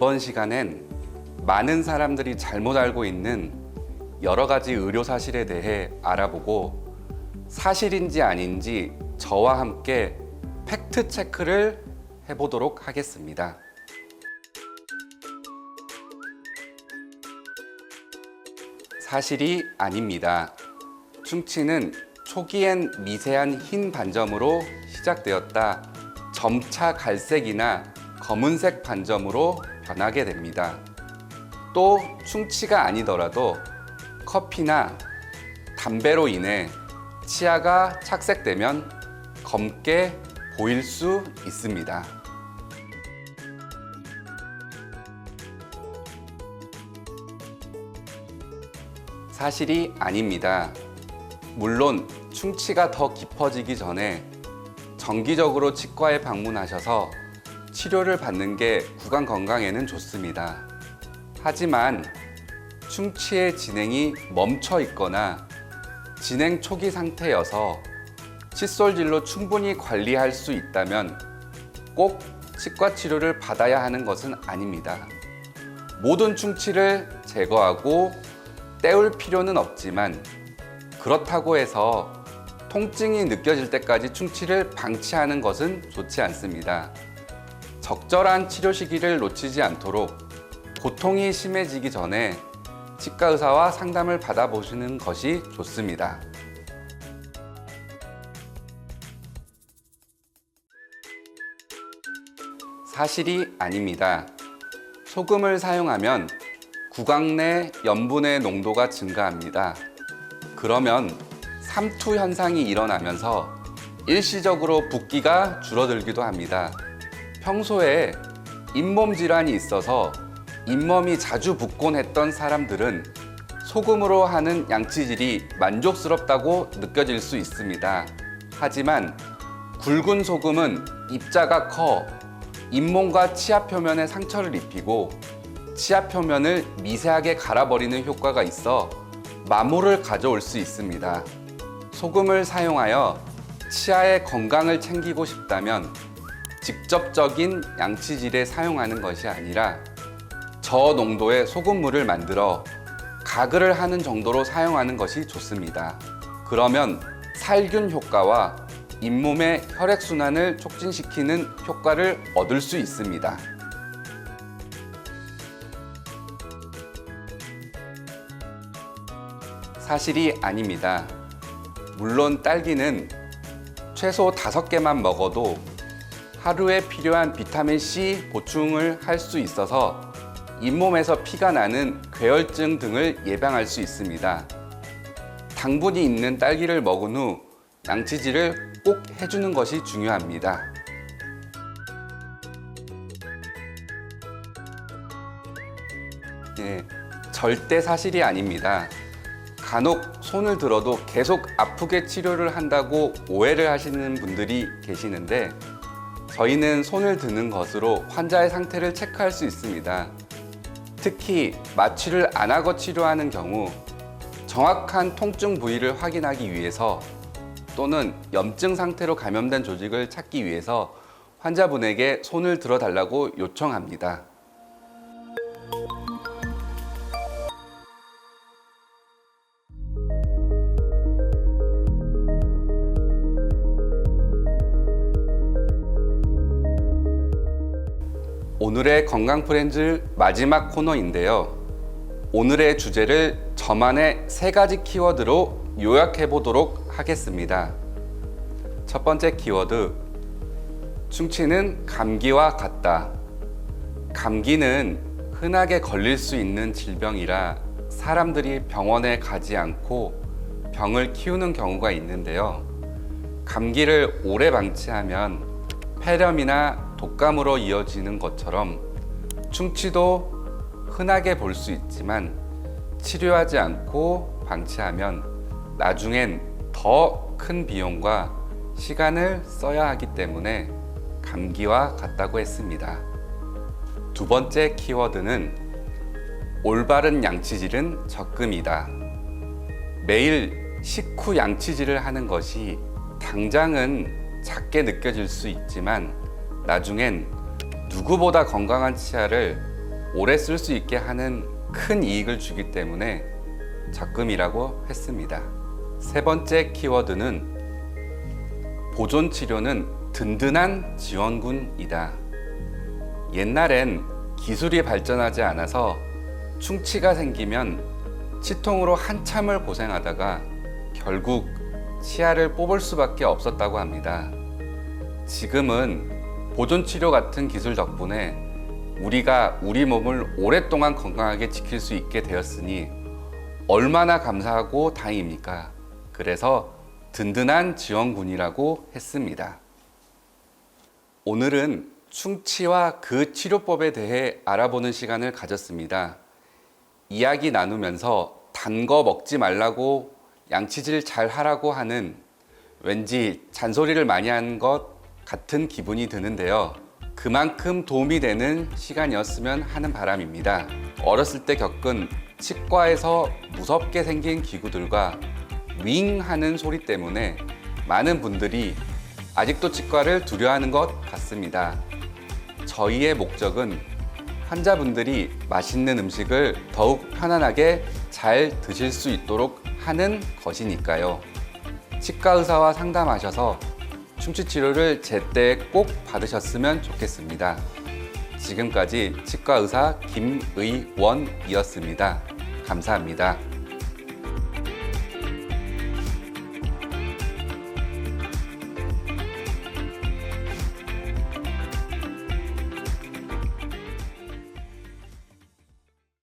이번 시간엔 많은 사람들이 잘못 알고 있는 여러 가지 의료 사실에 대해 알아보고 사실인지 아닌지 저와 함께 팩트 체크를 해보도록 하겠습니다. 사실이 아닙니다. 충치는 초기엔 미세한 흰 반점으로 시작되었다 점차 갈색이나 검은색 반점으로 변하게 됩니다. 또 충치가 아니더라도 커피나 담배로 인해 치아가 착색되면 검게 보일 수 있습니다. 사실이 아닙니다. 물론 충치가 더 깊어지기 전에 정기적으로 치과에 방문하셔서 치료를 받는 게 구강 건강에는 좋습니다. 하지만 충치의 진행이 멈춰 있거나 진행 초기 상태여서 칫솔질로 충분히 관리할 수 있다면 꼭 치과 치료를 받아야 하는 것은 아닙니다. 모든 충치를 제거하고 때울 필요는 없지만 그렇다고 해서 통증이 느껴질 때까지 충치를 방치하는 것은 좋지 않습니다. 적절한 치료 시기를 놓치지 않도록 고통이 심해지기 전에 치과 의사와 상담을 받아보시는 것이 좋습니다. 사실이 아닙니다. 소금을 사용하면 구강 내 염분의 농도가 증가합니다. 그러면 삼투 현상이 일어나면서 일시적으로 붓기가 줄어들기도 합니다. 평소에 잇몸 질환이 있어서 잇몸이 자주 붓곤 했던 사람들은 소금으로 하는 양치질이 만족스럽다고 느껴질 수 있습니다. 하지만 굵은 소금은 입자가 커 잇몸과 치아 표면에 상처를 입히고 치아 표면을 미세하게 갈아버리는 효과가 있어 마모를 가져올 수 있습니다. 소금을 사용하여 치아의 건강을 챙기고 싶다면 직접적인 양치질에 사용하는 것이 아니라 저농도의 소금물을 만들어 가글을 하는 정도로 사용하는 것이 좋습니다. 그러면 살균 효과와 잇몸의 혈액순환을 촉진시키는 효과를 얻을 수 있습니다. 사실이 아닙니다. 물론 딸기는 최소 5개만 먹어도 하루에 필요한 비타민 C 보충을 할 수 있어서 잇몸에서 피가 나는 괴혈증 등을 예방할 수 있습니다. 당분이 있는 딸기를 먹은 후 양치질을 꼭 해주는 것이 중요합니다. 예, 절대 사실이 아닙니다. 간혹 손을 들어도 계속 아프게 치료를 한다고 오해를 하시는 분들이 계시는데 저희는 손을 드는 것으로 환자의 상태를 체크할 수 있습니다. 특히 마취를 안 하고 치료하는 경우 정확한 통증 부위를 확인하기 위해서 또는 염증 상태로 감염된 조직을 찾기 위해서 환자분에게 손을 들어달라고 요청합니다. 오늘의 건강 프렌즈 마지막 코너인데요. 오늘의 주제를 저만의 세 가지 키워드로 요약해 보도록 하겠습니다. 첫 번째 키워드. 충치는 감기와 같다. 감기는 흔하게 걸릴 수 있는 질병이라 사람들이 병원에 가지 않고 병을 키우는 경우가 있는데요. 감기를 오래 방치하면 폐렴이나 독감으로 이어지는 것처럼 충치도 흔하게 볼 수 있지만 치료하지 않고 방치하면 나중엔 더 큰 비용과 시간을 써야 하기 때문에 감기와 같다고 했습니다. 두 번째 키워드는 올바른 양치질은 적금이다. 매일 식후 양치질을 하는 것이 당장은 작게 느껴질 수 있지만 나중엔 누구보다 건강한 치아를 오래 쓸 수 있게 하는 큰 이익을 주기 때문에 적금이라고 했습니다. 세 번째 키워드는 보존 치료는 든든한 지원군이다. 옛날엔 기술이 발전하지 않아서 충치가 생기면 치통으로 한참을 고생하다가 결국 치아를 뽑을 수밖에 없었다고 합니다. 지금은 보존 치료 같은 기술 덕분에 우리가 우리 몸을 오랫동안 건강하게 지킬 수 있게 되었으니 얼마나 감사하고 다행입니까? 그래서 든든한 지원군이라고 했습니다. 오늘은 충치와 그 치료법에 대해 알아보는 시간을 가졌습니다. 이야기 나누면서 단 거 먹지 말라고 양치질 잘 하라고 하는 왠지 잔소리를 많이 한것 같은 기분이 드는데요. 그만큼 도움이 되는 시간이었으면 하는 바람입니다. 어렸을 때 겪은 치과에서 무섭게 생긴 기구들과 윙 하는 소리 때문에 많은 분들이 아직도 치과를 두려워하는 것 같습니다. 저희의 목적은 환자분들이 맛있는 음식을 더욱 편안하게 잘 드실 수 있도록 하는 것이니까요. 치과 의사와 상담하셔서 충치 치료를 제때 꼭 받으셨으면 좋겠습니다. 지금까지 치과 의사 김의원이었습니다. 감사합니다.